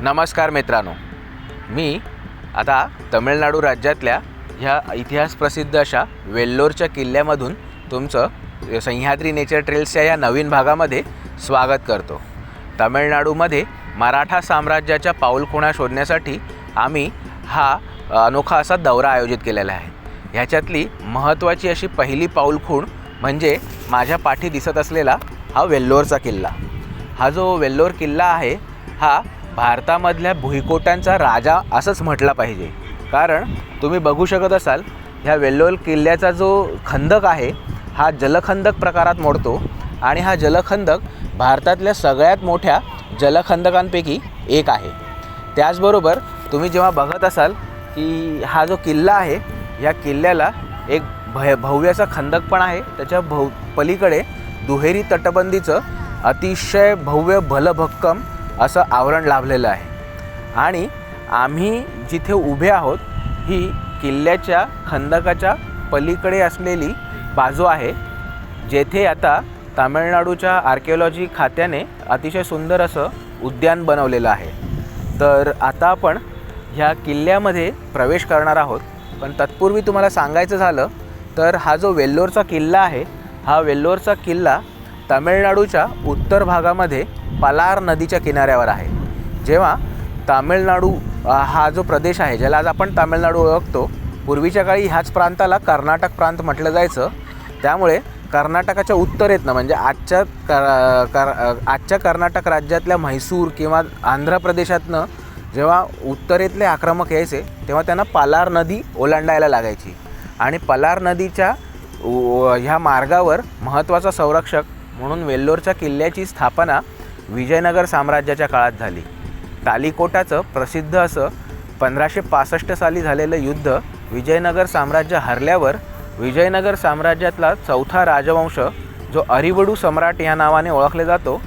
नमस्कार मित्रांनो. मी आता तमिळनाडू राज्यातल्या ह्या इतिहास प्रसिद्ध अशा वेल्लोरच्या किल्ल्यामधून तुमचं सह्याद्री नेचर ट्रेल्सच्या या नवीन भागामध्ये स्वागत करतो. तमिळनाडूमध्ये मराठा साम्राज्याच्या पाऊलखुणा शोधण्यासाठी आम्ही हा अनोखा असा दौरा आयोजित केलेला आहे. ह्याच्यातली महत्त्वाची अशी पहिली पाऊलखूण म्हणजे माझ्या पाठी दिसत असलेला हा वेल्लोरचा किल्ला. हा जो वेल्लोर किल्ला आहे हा भारतामधल्या भुईकोटांचा राजा असंच म्हटला पाहिजे. कारण तुम्ही बघू शकत असाल ह्या वेल्लोर किल्ल्याचा जो खंदक आहे हा जलखंदक प्रकारात मोडतो आणि हा जलखंदक भारतातल्या सगळ्यात मोठ्या जलखंदकांपैकी एक आहे. त्याचबरोबर तुम्ही जेव्हा बघत असाल की हा जो किल्ला आहे या किल्ल्याला एक भय भव्याचा खंदक पण आहे. त्याच्या भव पलीकडे दुहेरी तटबंदीचं अतिशय भव्य भलभक्कम असं आवरण लाभलेलं आहे. आणि आम्ही जिथे उभे आहोत ही किल्ल्याच्या खंदकाच्या पलीकडे असलेली बाजू आहे जेथे आता तामिळनाडूच्या आर्किओलॉजी खात्याने अतिशय सुंदर असं उद्यान बनवलेलं आहे. तर आता आपण ह्या किल्ल्यामध्ये प्रवेश करणार आहोत. पण तत्पूर्वी तुम्हाला सांगायचं झालं तर हा जो वेल्लोरचा किल्ला आहे हा वेल्लोरचा किल्ला तामिळनाडूच्या उत्तर भागामध्ये पलार नदीच्या किनाऱ्यावर आहे. जेव्हा तामिळनाडू हा जो प्रदेश आहे ज्याला आज आपण तामिळनाडू ओळखतो पूर्वीच्या काळी ह्याच प्रांताला कर्नाटक प्रांत म्हटलं जायचं. त्यामुळे कर्नाटकाच्या उत्तरेतनं म्हणजे आजच्या कर कर आजच्या कर्नाटक राज्यातल्या म्हैसूर किंवा आंध्र प्रदेशातनं जेव्हा उत्तरेतले आक्रमक यायचे तेव्हा त्यांना पालार नदी ओलांडायला लागायची. आणि पलार नदीच्या ह्या मार्गावर महत्त्वाचा संरक्षक म्हणून वेल्लोरच्या किल्ल्याची स्थापना विजयनगर साम्राज्याच्या काळात झाली. तालिकोटाचं प्रसिद्ध असं पंधराशे पासष्ट साली झालेलं युद्ध विजयनगर साम्राज्य हरल्यावर विजयनगर साम्राज्यातला चौथा राजवंश जो अरिवडू सम्राट या नावाने ओळखले जातो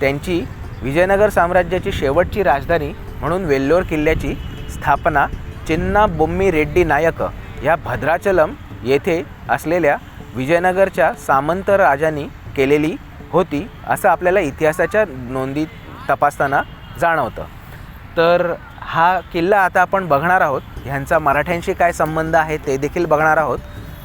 त्यांची विजयनगर साम्राज्याची शेवटची राजधानी म्हणून वेल्लोर किल्ल्याची स्थापना चिन्ना बोम्मी रेड्डी नायक या भद्राचलम येथे असलेल्या विजयनगरच्या सामंत राजांनी केलेली होती असं आपल्याला इतिहासाच्या नोंदी तपासताना जाणवतं. तर हा किल्ला आता आपण बघणार आहोत. ह्यांचा मराठ्यांशी काय संबंध आहे ते देखील बघणार आहोत.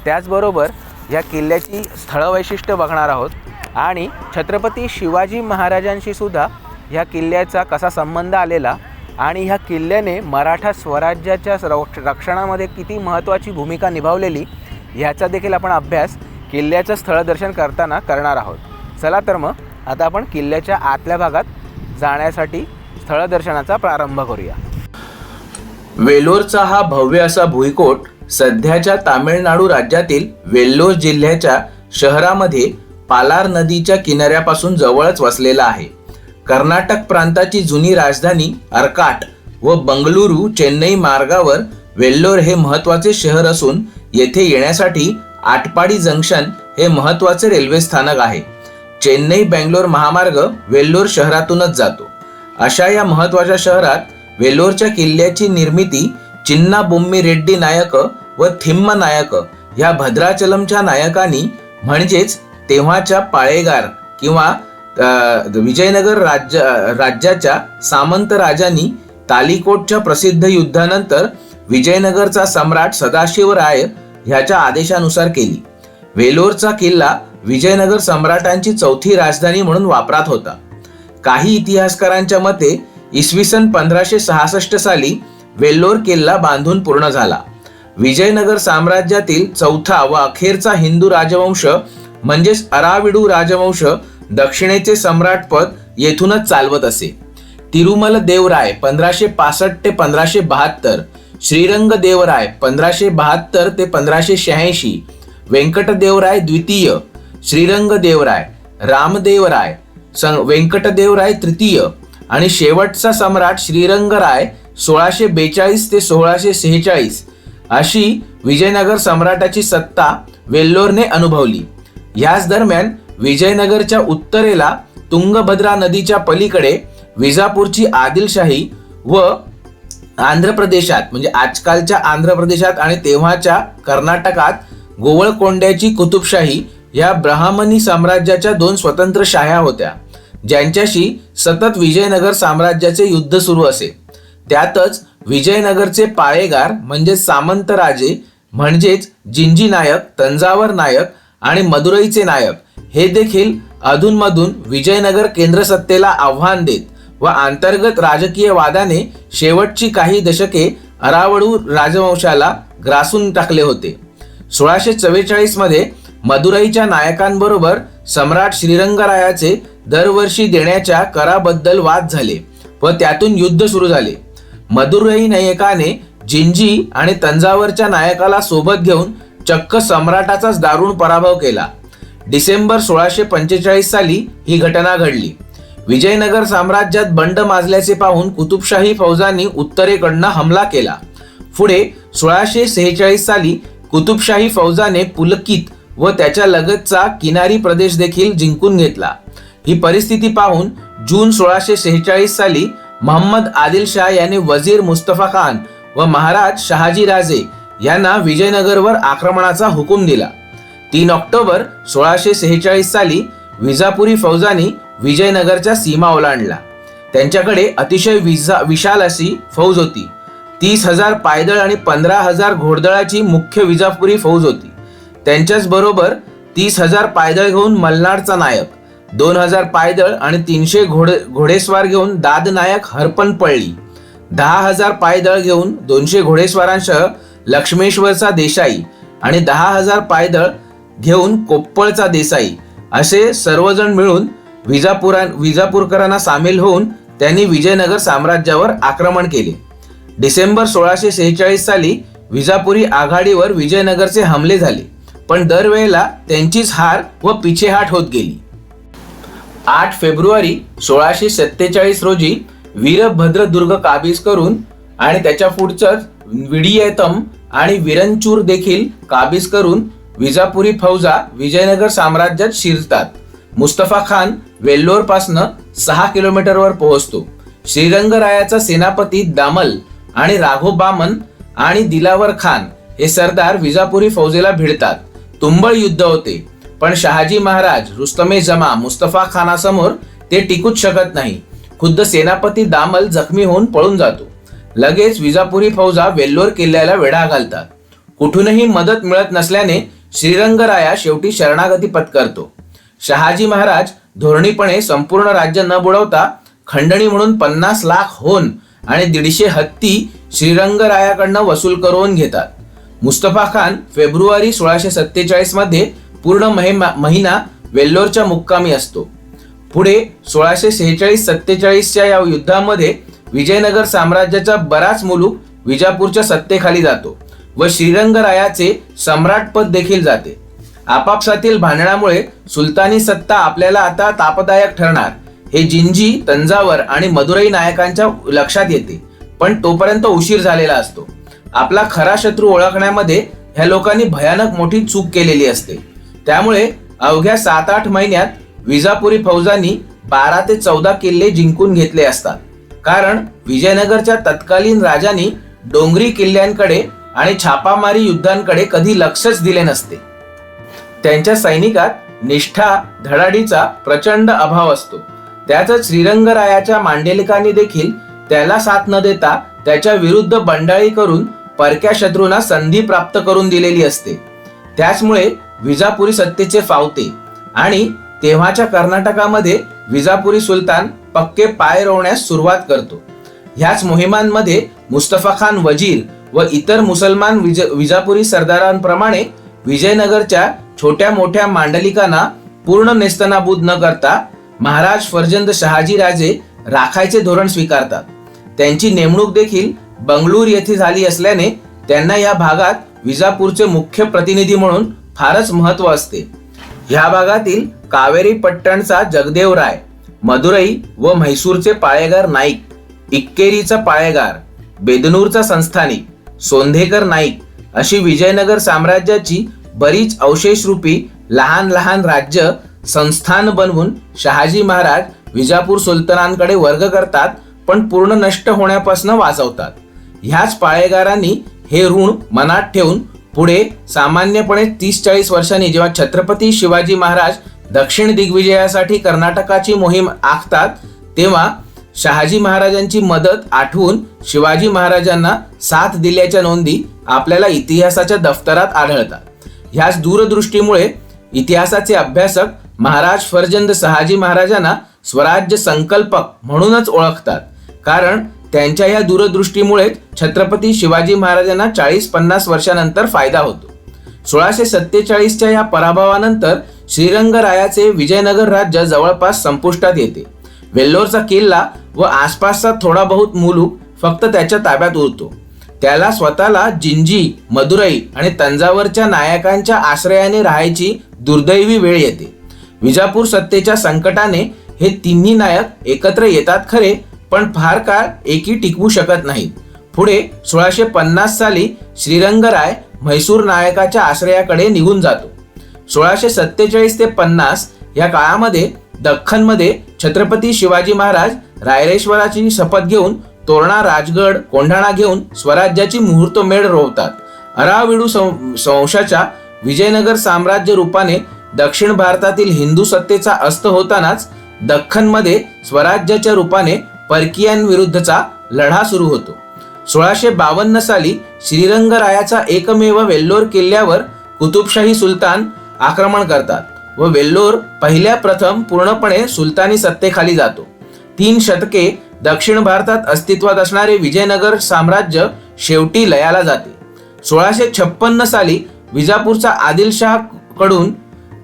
त्याचबरोबर या किल्ल्याची स्थळवैशिष्ट्य बघणार आहोत. आणि छत्रपती शिवाजी महाराजांशी सुद्धा ह्या किल्ल्याचा कसा संबंध आलेला आणि ह्या किल्ल्याने मराठा स्वराज्याच्या रक्ष रक्षणामध्ये किती महत्त्वाची भूमिका निभावलेली ह्याचा देखील आपण अभ्यास किल्ल्याचं स्थळदर्शन करताना करणार आहोत. चला तर मग आता आपण किल्ल्याच्या आतल्या भागात जाण्यासाठी स्थळदर्शनाचा प्रारंभ करूया. वेलोरचा हा भव्य असा भुईकोट सध्याच्या तामिळनाडू राज्यातील वेल्लोर जिल्ह्याच्या शहरामध्ये पालार नदीच्या किनाऱ्यापासून जवळच वसलेला आहे. कर्नाटक प्रांताची जुनी राजधानी अर्काट व बंगळुरू चेन्नई मार्गावर वेल्लोर हे महत्त्वाचे शहर असून येथे येण्यासाठी आटपाडी जंक्शन हे महत्त्वाचे रेल्वे स्थानक आहे. चेन्नई बेंगलोर महामार्ग वेल्लोर शहरातूनच जातो. अशा या महत्त्वाच्या शहरात वेल्लोरच्या किल्ल्याची निर्मिती चिन्ना बोम्मी रेड्डी नायक व थिम्म नायक ह्या भद्राचलमच्या नायकांनी म्हणजेच तेव्हाच्या पाळेगार किंवा विजयनगर राज्य राज्याच्या सामंत राजांनी तालिकोटच्या प्रसिद्ध युद्धानंतर विजयनगरचा सम्राट सदाशिव राय ह्याच्या आदेशानुसार केली. वेलोरचा किल्ला विजयनगर सम्राटांची चौथी राजधानी म्हणून वापरात होता. काही इतिहासकारांच्या मते इसवी सन पंधराशे सहासष्ट साली वेल्लोर किल्ला बांधून पूर्ण झाला. विजयनगर साम्राज्यातील चौथा व अखेरचा हिंदू राजवंश म्हणजेच अराविडू राजवंश दक्षिणेचे सम्राटपद येथूनच चालवत असे. तिरुमल देवराय पंधराशे पासष्ट ते पंधराशे बहात्तर श्रीरंग देवराय पंधराशे बहात्तर ते पंधराशे शहाऐंशी व्यंकटदेवराय द्वितीय श्रीरंग देवराय रामदेवराय सं व्यंकटदेवराय तृतीय आणि शेवटचा सम्राट श्रीरंगराय सोळाशे बेचाळीस ते सोळाशे सेहेचाळीस अशी विजयनगर सम्राटाची सत्ता वेल्लोरने अनुभवली. ह्याच दरम्यान विजयनगरच्या उत्तरेला तुंगभद्रा नदीच्या पलीकडे विजापूरची आदिलशाही व आंध्र प्रदेशात म्हणजे आजकालच्या आंध्र प्रदेशात आणि तेव्हाच्या कर्नाटकात गोवळकोंड्याची कुतुबशाही या ब्राह्मणी साम्राज्याच्या दोन स्वतंत्र शाह्या होत्या ज्यांच्याशी सतत विजयनगर साम्राज्याचे युद्ध सुरू असे. त्यातच विजयनगरचे पाळेगार म्हणजे सामंतराजे म्हणजेच जिंजी नायक तंजावर नायक आणि मदुरईचे नायक हे देखील अधूनमधून विजयनगर केंद्रसत्तेला आव्हान देत व अंतर्गत राजकीय वादाने शेवटची काही दशके अरावळू राजवंशाला ग्रासून टाकले होते. सोळाशे चव्वेचाळीसमध्ये मदुराईच्या नायकांबरोबर सम्राट श्रीरंगरायाचे दरवर्षी देण्याच्या कराबद्दल वाद झाले व त्यातून युद्ध सुरू झाले. मदुराई नायकाने जिंजी आणि तंजावरच्या नायकाला सोबत घेऊन चक्क सम्राटाचाच दारुण पराभव केला. डिसेंबर सोळाशे पंचेचाळीस साली ही घटना घडली. विजयनगर साम्राज्यात बंड माजल्याचे पाहून कुतुबशाही फौजांनी उत्तरेकडनं हमला केला. पुढे सोळाशे सेहेचाळीस साली कुतुबशाही फौजाने पुलकित व त्याच्या लगतचा किनारी प्रदेश देखील जिंकून घेतला. ही परिस्थिती पाहून जून सोळाशे सेहेचाळीस साली मोहम्मद आदिल शाह याने वजीर मुस्तफा खान व महाराज शहाजी राजे यांना विजयनगरवर आक्रमणाचा हुकूम दिला. तीन ऑक्टोबर सोळाशे सेहेचाळीस साली विजापुरी फौजांनी विजयनगरच्या सीमा ओलांडला त्यांच्याकडे अतिशय विजा विशाल अशी फौज होती. तीस हजार पायदळ आणि पंधरा हजार घोडदळाची मुख्य विजापुरी फौज होती. त्यांच्याच बरोबर तीस हजार पायदळ घेऊन मल्हारचा नायक दोन हजार पायदळ आणि तीनशे घोडे घोडेस्वार घेऊन दाद नायक हरपण पळली दहा हजार पायदळ घेऊन दोनशे घोडेस्वारांसह लक्ष्मेश्वरचा देसाई आणि दहा हजार पायदळ घेऊन कोप्पळचा देसाई असे सर्वजण मिळून विजापुरा विजापूरकरांना सामील होऊन त्यांनी विजयनगर साम्राज्यावर आक्रमण केले. डिसेंबर सोळाशे सेहेचाळीस साली विजापुरी आघाडीवर विजयनगरचे हमले झाले. पण दरवेळेला त्यांचीच हार व पिछेहाट होत गेली. आठ फेब्रुवारी सोळाशे सत्तेचाळीस रोजी वीरभद्रदुर्ग काबीज करून आणि त्याच्या पुढचंच विडियतम आणि विरंचूर देखील काबीज करून विजापुरी फौजा विजयनगर साम्राज्यात शिरतात. मुस्तफा खान वेल्लोर पासनं सहा किलोमीटरवर पोहोचतो. श्रीरंगरायाचा सेनापती दामल आणि राघो बामन आणि दिलावर खान हे सरदार विजापुरी फौजेला भिडतात. तुंबळ युद्ध होते. पण शहाजी महाराज रुस्तमे जमा मुस्तफा खानासमोर ते टिकूच शकत नाही. खुद्द सेनापती दामल जखमी होऊन पळून जातो. लगेच विजापुरी फौजा वेल्लोर किल्ल्याला वेढा घालतात. कुठूनही मदत मिळत नसल्याने श्रीरंगराया शेवटी शरणागती पत्करतो. शहाजी महाराज धोरणीपणे संपूर्ण राज्य न बुडवता खंडणी म्हणून पन्नास लाख होन आणि दीडशे हत्ती श्रीरंगरायाकडनं वसूल करून घेतात. मुस्तफा खान फेब्रुवारी सोळाशे सत्तेचाळीसमध्ये पूर्ण महिमा- महिना वेल्लोरच्या मुक्कामी असतो. पुढे सोळाशे सेहेचाळीस सत्तेचाळीसच्या या युद्धामध्ये विजयनगर साम्राज्याचा बराच मुलूक विजापूरच्या सत्तेखाली जातो व श्रीरंगरायाचे सम्राटपद देखील जाते. आपापसातील भांडणामुळे सुलतानी सत्ता आपल्याला आता तापदायक ठरणार हे जिंजी तंजावर आणि मदुराई नायकांच्या लक्षात येते. पण तोपर्यंत उशीर झालेला असतो. आपला खरा शत्रू ओळखण्यामध्ये ह्या लोकांनी भयानक मोठी चूक केलेली असते. त्यामुळे अवघ्या सात आठ महिन्यात विजापुरी फौजांनी बारा ते चौदा किल्ले जिंकून घेतले असतात. कारण विजयनगरच्या तत्कालीन राजांनी डोंगरी किल्ल्यांकडे आणि छापामारी युद्धांकडे कधी लक्षच दिले नसते. त्यांच्या सैनिकात निष्ठा धडाडीचा प्रचंड अभाव असतो. त्याच श्रीरंगरायाच्या मांडेलिकांनी देखील त्याला साथ न देता त्याच्या विरुद्ध बंडाळी करून परक्या शत्रूंना संधी प्राप्त करून दिलेली असते. त्याचमुळे विजापुरी सत्तेचे फावते आणि तेव्हाच्या कर्नाटकामध्ये विजापुरी सुलतान पक्के पाय रोवण्यास सुरुवात करतो. ह्याच मोहिमांमध्ये मुस्तफा खान वजीर व इतर मुसलमान विज विजापुरी सरदारांप्रमाणे विजयनगरच्या छोट्या मोठ्या मांडलिकांना पूर्ण नेस्तनाबूद न करता महाराज फर्जंद शहाजी राजे राखायचे धोरण स्वीकारतात. त्यांची नेमणूक देखील बंगळूर येथे झाली असल्याने त्यांना या भागात विजापूरचे मुख्य प्रतिनिधी म्हणून फारच महत्त्व असते. ह्या भागातील कावेरी पट्टणचा जगदेव राय मदुरई व म्हैसूरचे पाळेगार नाईक इक्केरीचा पाळेगार बेदनूरचा संस्थानिक सोंधेकर नाईक अशी विजयनगर साम्राज्याची बरीच अवशेषरूपी लहान लहान राज्य संस्थान बनवून शहाजी महाराज विजापूर सुलतानांकडे वर्ग करतात पण पूर्ण नष्ट होण्यापासून वाचवतात. ह्याच पाळेगारांनी हे ऋण मनात ठेवून पुढे सामान्यपणे तीस चाळीस वर्षांनी जेव्हा छत्रपती शिवाजी महाराज दक्षिण दिग्विजयासाठी कर्नाटकाची मोहीम आखतात तेव्हा शहाजी महाराजांची मदत आठवून शिवाजी महाराजांना साथ दिल्याच्या नोंदी आपल्याला इतिहासाच्या दफ्तरात आढळतात. ह्याच दूरदृष्टीमुळे इतिहासाचे अभ्यासक महाराज फर्जंद शहाजी महाराजांना स्वराज्य संकल्पक म्हणूनच ओळखतात. कारण त्यांच्या या दूरदृष्टीमुळेच छत्रपती शिवाजी महाराजांना चाळीस पन्नास वर्षानंतर फायदा होतो. सोळाशे सत्तेचाळीसच्या या पराभवानंतर श्रीरंगरायाचे विजयनगर राज्य जवळपास संपुष्टात येते. वेल्लोरचा किल्ला व आसपासचा थोडा बहुत मुलूक फक्त त्याच्या ताब्यात उरतो. त्याला स्वतःला जिंजी मदुरई आणि तंजावरच्या नायकांच्या आश्रयाने राहायची दुर्दैवी वेळ येते. विजापूर सत्तेच्या संकटाने हे तिन्ही नायक एकत्र येतात खरे पण फार काळ एकी टिकवू शकत नाहीत पुढे सोळाशे पन्नास साली श्रीरंगराय म्हैसूर नायकाच्या आश्रयाकडे निघून जातो. सोळाशे सत्तेचाळीस ते पन्नास या काळामध्ये दख्खनमध्ये छत्रपती शिवाजी महाराज रायरेश्वराची शपथ घेऊन तोरणा राजगड कोंढाणा घेऊन स्वराज्याची मुहूर्तमेढ रोवतात. अराविडू सं- वंशाच्या विजयनगर साम्राज्य रूपाने दक्षिण भारतातील हिंदू सत्तेचा अस्त होतानाच दख्खनमध्ये स्वराज्याच्या रूपाने परकीयांविरुद्धचा लढा सुरू होतो. सोळाशे बावन्न साली श्रीरंगरायाचा एकमेव वेल्लोर किल्ल्यावर कुतुबशाही सुलतान आक्रमण करतात व वेल्लोर पहिल्या प्रथम पूर्णपणे सुलतानी सत्तेखाली जातो. तीन शतके दक्षिण भारतात अस्तित्वात असणारे विजयनगर साम्राज्य शेवटी लयाला जाते. सोळाशे छप्पन्न साली विजापूरचा आदिलशाहकडून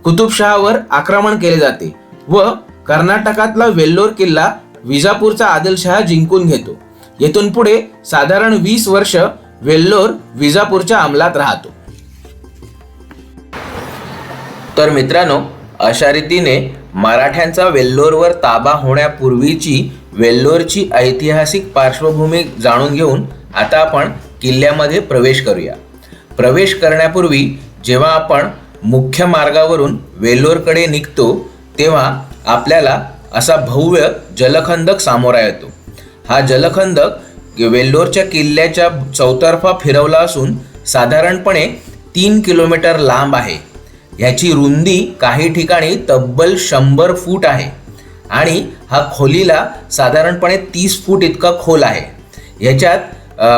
कुतुबशहावर आक्रमण केले जाते व कर्नाटकातला वेल्लोर किल्ला विजापूरचा आदिलशहा जिंकून घेतो. येथून पुढे साधारण वीस वर्ष वेल्लोर विजापूरच्या अंमलात राहतो. तर मित्रांनो अशा रीतीने मराठ्यांचा वेल्लोरवर ताबा होण्यापूर्वीची वेल्लोरची ऐतिहासिक पार्श्वभूमी जाणून घेऊन आता आपण किल्ल्यामध्ये प्रवेश करूया. प्रवेश करण्यापूर्वी जेव्हा आपण मुख्य मार्गावरून वेल्लोरकडे निघतो तेव्हा आपल्याला असा भव्य जलखंदक सामोरा येतो. हा जलखंदक वेल्लोरच्या किल्ल्याच्या चौतर्फा फिरवला असून साधारणपणे तीन किलोमीटर लांब आहे. ह्याची रुंदी काही ठिकाणी तब्बल शंभर फूट आहे आणि हा खोलीला साधारणपणे तीस फूट इतका खोल आहे. ह्याच्यात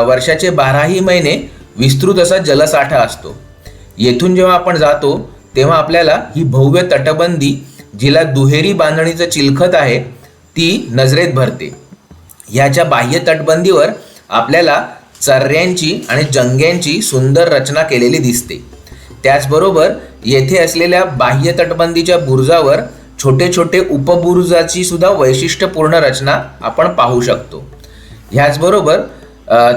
वर्षाचे बाराही महिने विस्तृत असा जलसाठा असतो. येथून जेव्हा आपण जातो तेव्हा आपल्याला ही भव्य तटबंदी जिला दुहेरी बांधणीचं चिलखत आहे ती नजरेत भरते. ह्याच्या बाह्य तटबंदीवर आपल्याला चर्यांची आणि जंग्यांची सुंदर रचना केलेली दिसते. त्याचबरोबर येथे असलेल्या बाह्य तटबंदीच्या बुरुजावर छोटे छोटे उपबुरुजाची सुद्धा वैशिष्ट्यपूर्ण रचना आपण पाहू शकतो. ह्याचबरोबर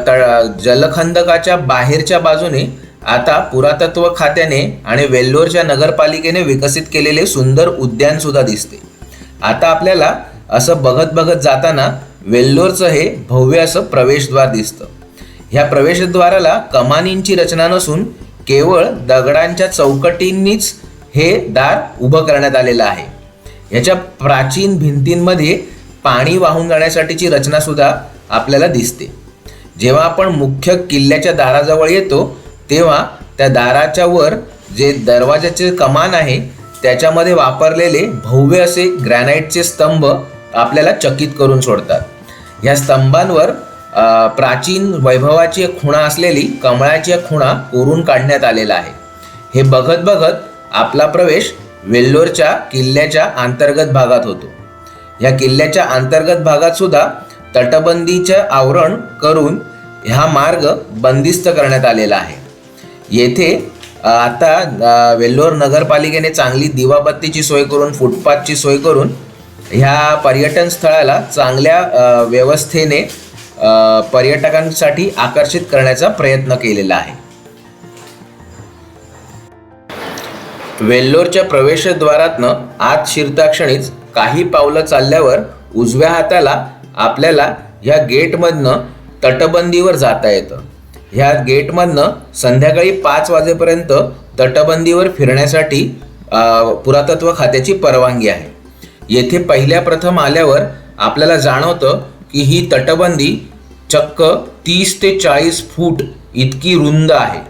तळ जलखंदकाच्या बाहेरच्या बाजूने आता पुरातत्व खात्याने आणि वेल्लोरच्या नगरपालिकेने विकसित केलेले सुंदर उद्यान सुद्धा दिसते. आता आपल्याला असं बघत बघत जाताना वेल्लोरचं हे भव्य असं प्रवेशद्वार दिसतं. ह्या प्रवेशद्वाराला कमानींची रचना नसून केवळ दगडांच्या चौकटींनीच हे दार उभं करण्यात आलेलं आहे. ह्याच्या प्राचीन भिंतींमध्ये पाणी वाहून जाण्यासाठीची रचना सुद्धा आपल्याला दिसते. जेव्हा आपण मुख्य किल्ल्याच्या दाराजवळ येतो तेव्हा त्या दाराच्या वर जे दरवाजाचे कमान आहे त्याच्यामध्ये वापरलेले भव्य असे ग्रॅनाइटचे स्तंभ आपल्याला चकित करून सोडतात. ह्या स्तंभांवर प्राचीन वैभवाची एक खुणा असलेली कमळाची एक खुणा कोरून काढण्यात आलेला आहे. हे बघत बघत आपला प्रवेश वेल्लोरच्या किल्ल्याच्या अंतर्गत भागात होतो. या किल्ल्याच्या अंतर्गत भागात सुद्धा तटबंदीचे आवरण करून हा मार्ग बंदिस्त करण्यात आलेला आहे. येथे आता वेल्लोर नगरपालिकेने चांगली दिवाबत्तीची सोय करून फुटपाथची सोय करून ह्या पर्यटन स्थळाला चांगल्या व्यवस्थेने पर्यटकांसाठी आकर्षित करण्याचा प्रयत्न केलेला आहे. वेल्लोरच्या प्रवेशद्वारातनं आत शिरताक्षणीच काही पावलं चालल्यावर उजव्या हाताला आपल्याला ह्या गेटमधनं तटबंदीवर जाता येतं. ह्या गेटमधनं संध्याकाळी पाच वाजेपर्यंत तटबंदीवर फिरण्यासाठी पुरातत्व खात्याची परवानगी आहे. येथे पहिल्या प्रथम आल्यावर आपल्याला जाणवतं की ही तटबंदी चक्क तीस ते चाळीस फूट इतकी रुंद आहे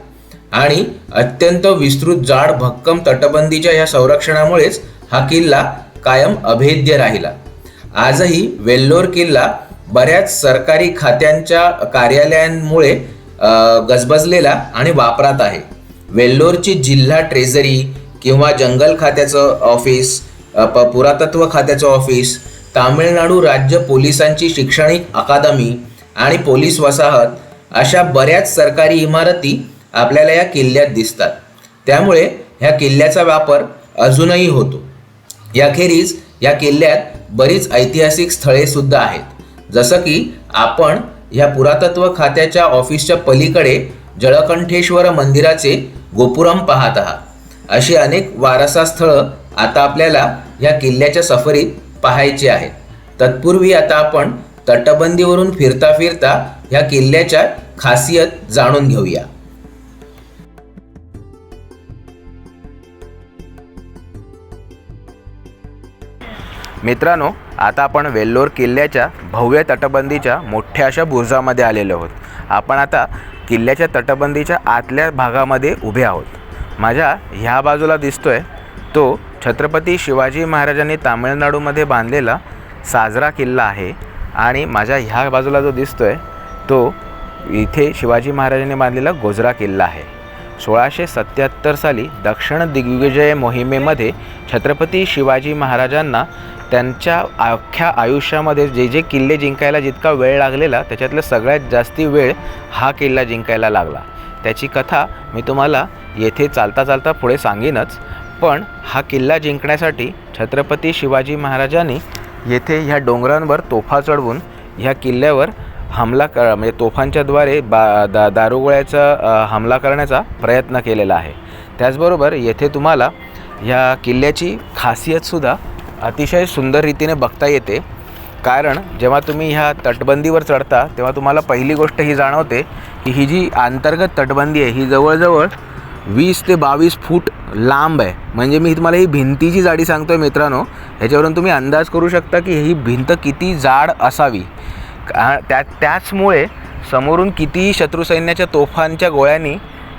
आणि अत्यंत विस्तृत जाड भक्कम तटबंदीच्या या संरक्षणामुळेच हा किल्ला कायम अभेद्य राहिला. आजही वेल्लोर किल्ला बऱ्याच सरकारी खात्यांच्या कार्यालयांमुळे गजबजलेला आणि वापरात आहे. वेल्लोरची जिल्हा ट्रेझरी किंवा जंगल खात्याचं ऑफिस प- पुरातत्व खात्याचं ऑफिस तामिळनाडू राज्य पोलिसांची शैक्षणिक अकादमी आणि पोलीस वसाहत अशा बऱ्याच सरकारी इमारती आपल्याला या किल्ल्यात दिसतात. त्यामुळे ह्या किल्ल्याचा वापर अजूनही होतो. याखेरीज या किल्ल्यात बरीच ऐतिहासिक स्थळे सुद्धा आहेत. जसं की आपण ह्या पुरातत्व खात्याच्या ऑफिसच्या पलीकडे जळकंठेश्वर मंदिराचे गोपुरम पाहत आहात. अशी अनेक वारसा स्थळं आता आपल्याला ह्या किल्ल्याच्या सफरीत पाहायची आहेत. तत्पूर्वी आता आपण तटबंदीवरून फिरता फिरता ह्या किल्ल्याच्या खासियत जाणून घेऊया. मित्रांनो आता आपण वेल्लोर किल्ल्याच्या भव्य तटबंदीच्या मोठ्या अशा बुरुजामध्ये आलेलो आहोत. आपण आता किल्ल्याच्या तटबंदीच्या आतल्या भागामध्ये उभे आहोत. माझ्या ह्या बाजूला दिसतोय तो छत्रपती शिवाजी महाराजांनी तामिळनाडूमध्ये बांधलेला साजरा किल्ला आहे आणि माझ्या ह्या बाजूला जो दिसतोय तो इथे शिवाजी महाराजांनी बांधलेला गोजरा किल्ला आहे. सोळाशे सत्याहत्तर साली दक्षिण दिग्विजय मोहिमेमध्ये छत्रपती शिवाजी महाराजांना त्यांच्या अख्ख्या आयुष्यामध्ये जे जे किल्ले जिंकायला जितका वेळ लागलेला त्याच्यातला सगळ्यात जास्ती वेळ हा किल्ला जिंकायला लागला. त्याची कथा मी तुम्हाला येथे चालता चालता पुढे सांगेनच पण हा किल्ला जिंकण्यासाठी छत्रपती शिवाजी महाराजांनी येथे ह्या डोंगरांवर तोफा चढवून ह्या किल्ल्यावर हमला क म्हणजे तोफांच्याद्वारे बा दा दारुगोळ्याचा हमला करण्याचा प्रयत्न केलेला आहे. त्याचबरोबर येथे तुम्हाला ह्या किल्ल्याची खासियतसुद्धा अतिशय सुंदर रीतीने बघता येते. कारण जेव्हा तुम्ही ह्या तटबंदीवर चढता तेव्हा तुम्हाला पहिली गोष्ट ही जाणवते की ही जी अंतर्गत तटबंदी आहे ही जवळजवळ वीस ते बावीस फूट लांब आहे. म्हणजे मी तुम्हाला ही भिंतीची जाडी सांगतोय मित्रांनो ह्याच्यावरून तुम्ही अंदाज करू शकता की ही भिंत किती जाड असावी. का त्या त्याचमुळे समोरून कितीही शत्रुसैन्याच्या तोफांच्या गोळ्यांनी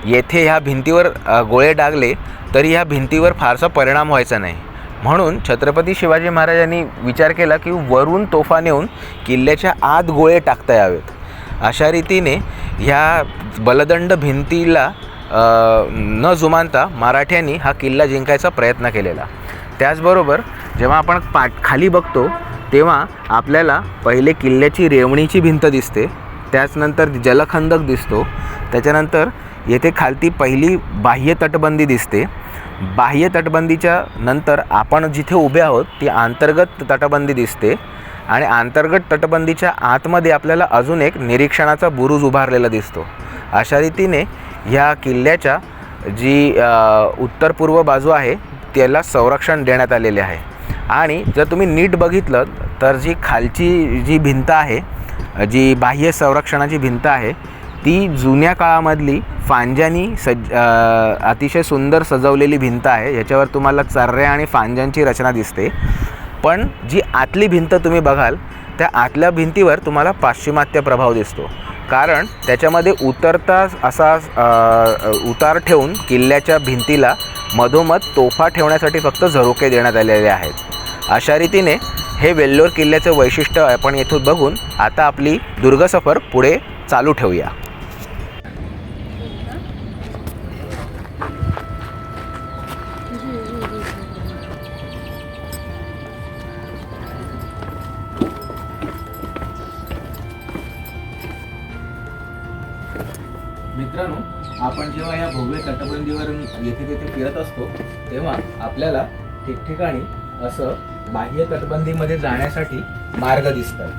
येथे ह्या भिंतीवर गोळे डागले तरी ह्या भिंतीवर फारसा परिणाम व्हायचा नाही. म्हणून छत्रपती शिवाजी महाराजांनी विचार केला की वरून तोफा नेऊन किल्ल्याच्या आत गोळे टाकता यावेत. अशा रीतीने ह्या बलदंड भिंतीला न जुमानता मराठ्यांनी हा किल्ला जिंकायचा प्रयत्न केलेला. त्याचबरोबर जेव्हा आपण पाठ खाली बघतो तेव्हा आपल्याला पहिले किल्ल्याची रेवणीची भिंत दिसते. त्याचनंतर जलखंदक दिसतो. त्याच्यानंतर येथे खालती पहिली बाह्य तटबंदी दिसते. बाह्य तटबंदीच्या नंतर आपण जिथे उभे आहोत ती अंतर्गत तटबंदी दिसते आणि अंतर्गत तटबंदीच्या आतमध्ये आपल्याला अजून एक निरीक्षणाचा बुरुज उभारलेला दिसतो. अशा रीतीने ह्या किल्ल्याच्या जी उत्तर पूर्व बाजू आहे त्याला संरक्षण देण्यात आलेले आहे. आणि जर तुम्ही नीट बघितलं तर जी खालची जी भिंत आहे जी बाह्य संरक्षणाची भिंत आहे ती जुन्या काळामधली फांज्यांनी सज अतिशय सुंदर सजवलेली भिंत आहे. याच्यावर तुम्हाला चर्ऱ्या आणि फांज्यांची रचना दिसते. पण जी आतली भिंत तुम्ही बघाल त्या आतल्या भिंतीवर तुम्हाला पाश्चिमात्य प्रभाव दिसतो. कारण त्याच्यामध्ये उतरता असा उतार ठेवून किल्ल्याच्या भिंतीला मधोमध तोफा ठेवण्यासाठी फक्त झरोके देण्यात आलेले आहेत. अशा रीतीने हे वेल्लोर किल्ल्याचं वैशिष्ट्य आपण येथून बघून आता आपली दुर्ग सफर पुढे चालू ठेवूया. मित्रांनो आपण जेव्हा या भव्य तटबंदीवरून येथे तेथे फिरत असतो तेव्हा आपल्याला ठिकठिकाणी असं बाह्य तटबंदीमध्ये जाण्यासाठी मार्ग दिसतात.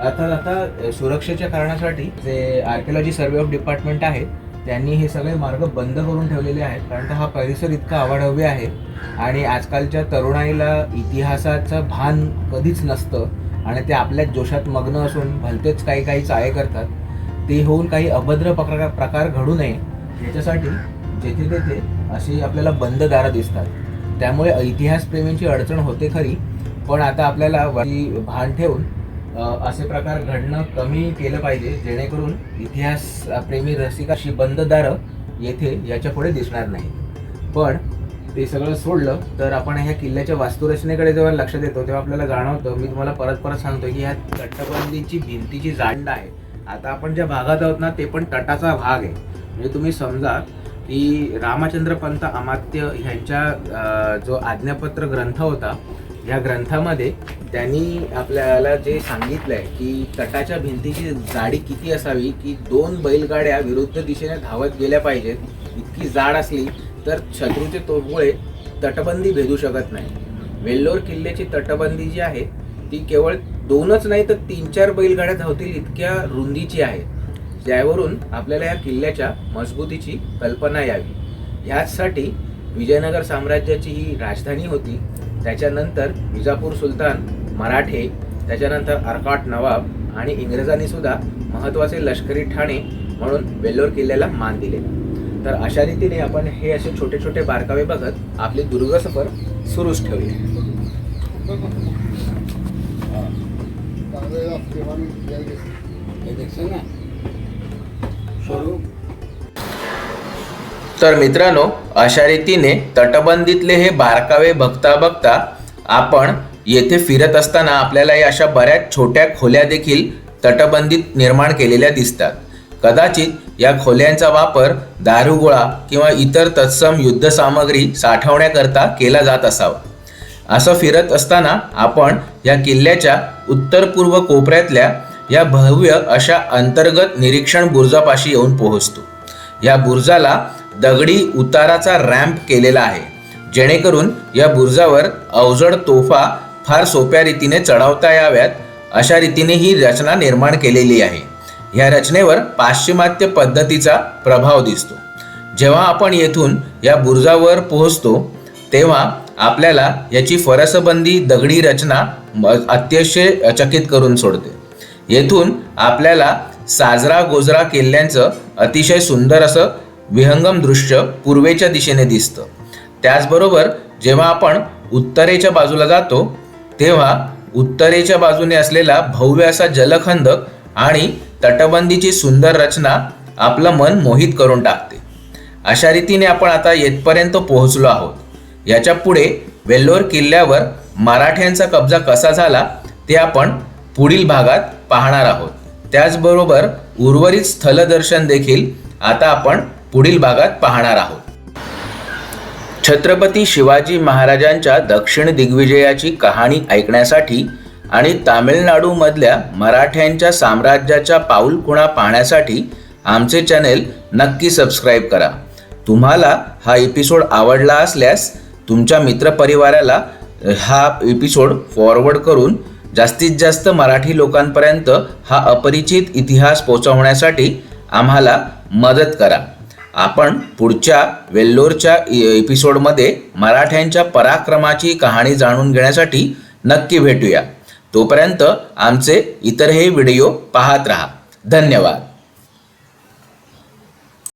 अर्थात आता सुरक्षेच्या कारणासाठी जे आर्किओलॉजी सर्वे ऑफ डिपार्टमेंट आहे त्यांनी हे सगळे मार्ग बंद करून ठेवलेले आहेत कारण का हा परिसर इतका अवाढव्य आहे आणि आजकालच्या तरुणाईला इतिहासाचं भान कधीच नसतं आणि ते आपल्याच जोशात मग्न असून भलतेच काही काही चाळे करतात. ते होऊन काही अभद्र प्रकार प्रकार घडू नये. याच्यासाठी जेथे तेथे अशी आपल्याला बंद दारं दिसतात. त्यामुळे इतिहासप्रेमींची अडचण होते खरी पण आता आपल्याला भान ठेवून असे प्रकार घडणं कमी केलं पाहिजे जेणेकरून इतिहास प्रेमी रसिकाशी बंद दारं येथे याच्यापुढे दिसणार नाही. पण ते सगळं सोडलं तर आपण ह्या किल्ल्याच्या वास्तुरचनेकडे जेव्हा लक्ष देतो तेव्हा आपल्याला जाणवतं मी तुम्हाला परत परत सांगतो की ह्या तटबंदीची भिंतीची जांड आहे. आता आपण ज्या भागात आहोत ना ते पण तटाचा भाग आहे. म्हणजे तुम्ही समजा की रामचंद्र पंत अमात्य ह्यांच्या जो आज्ञापत्र ग्रंथ होता ह्या ग्रंथामध्ये त्यांनी आपल्याला जे सांगितलंय की तटाच्या भिंतीची जाडी किती असावी की दोन बैलगाड्या विरुद्ध दिशेने धावत गेल्या पाहिजेत इतकी जाड असली तर शत्रूचे तोफमुळे तटबंदी भेदू शकत नाही. वेल्लोर किल्ल्याची तटबंदी जी आहे ती केवळ दोनच नाही तर तीन चार बैलगाड्या धावतील इतक्या रुंदीची आहे ज्यावरून आपल्याला या किल्ल्याच्या मजबूतीची कल्पना यावी. ह्याचसाठी विजयनगर साम्राज्याची ही राजधानी होती. त्याच्यानंतर विजापूर सुलतान मराठे त्याच्यानंतर अर्काट नवाब आणि इंग्रजांनी सुद्धा महत्त्वाचे लष्करी ठाणे म्हणून वेल्लोर किल्ल्याला मान दिले. तर अशा रीतीने आपण हे असे छोटे छोटे बारकावे बघत आपली दुर्ग सफर सुरूच ठेवले तर मित्रांनो अशा रीतीने तटबंदीतले हे बारकावे बघता बघता आपण येथे फिरत असताना आपल्याला या अशा बऱ्याच छोट्या खोल्या देखील तटबंदीत निर्माण केलेल्या दिसतात. कदाचित या खोल्यांचा वापर दारुगोळा किंवा इतर तत्सम युद्धसामग्री साठवण्याकरता केला जात असावा. असं फिरत असताना आपण या किल्ल्याच्या उत्तर पूर्व कोपऱ्यातल्या या भव्य अशा अंतर्गत निरीक्षण बुर्जापाशी येऊन पोहोचतो. या बुर्जाला दगडी उताराचा रॅम्प केलेला आहे. जेणेकरून या बुर्जावर अवजड तोफा फार सोप्या रीतीने चढवता याव्यात अशा रीतीने ही रचना निर्माण केलेली आहे. या रचनेवर पाश्चिमात्य पद्धतीचा प्रभाव दिसतो. जेव्हा आपण येथून या बुर्जावर पोहोचतो तेव्हा आपल्याला याची फरसबंदी दगडी रचना अतिशय चकित करून सोडते. येथून आपल्याला साजरा गोजरा किल्ल्यांचं अतिशय सुंदर असं विहंगम दृश्य पूर्वेच्या दिशेने दिसतं. त्याचबरोबर जेव्हा आपण उत्तरेच्या बाजूला जातो तेव्हा उत्तरेच्या बाजूने असलेला भव्य असा जलखंद आणि तटबंदीची सुंदर रचना आपलं मन मोहित करून टाकते. अशा रीतीने आपण आता येथपर्यंत पोहोचलो आहोत. याच्यापुढे वेल्लोर किल्ल्यावर मराठ्यांचा कब्जा कसा झाला ते आपण पुढील भागात पाहणार आहोत. त्याचबरोबर उर्वरित स्थलदर्शन देखील आता आपण पुढील भागात पाहणार आहोत. छत्रपती शिवाजी महाराजांच्या दक्षिण दिग्विजयाची कहाणी ऐकण्यासाठी आणि तामिळनाडूमधल्या मराठ्यांच्या साम्राज्याच्या पाऊलखुणा पाहण्यासाठी आमचे चॅनेल नक्की सबस्क्राईब करा. तुम्हाला हा एपिसोड आवडला असल्यास तुमच्या मित्रपरिवाराला हा एपिसोड फॉरवर्ड करून जास्तीत जास्त मराठी लोकांपर्यंत हा अपरिचित इतिहास पोहोचवण्यासाठी आम्हाला मदत करा. आपण पुढच्या वेल्लोरच्या इ- एपिसोडमध्ये मराठ्यांच्या पराक्रमाची कहाणी जाणून घेण्यासाठी नक्की भेटूया. तोपर्यंत आमचे इतरही व्हिडिओ पाहत राहा. धन्यवाद.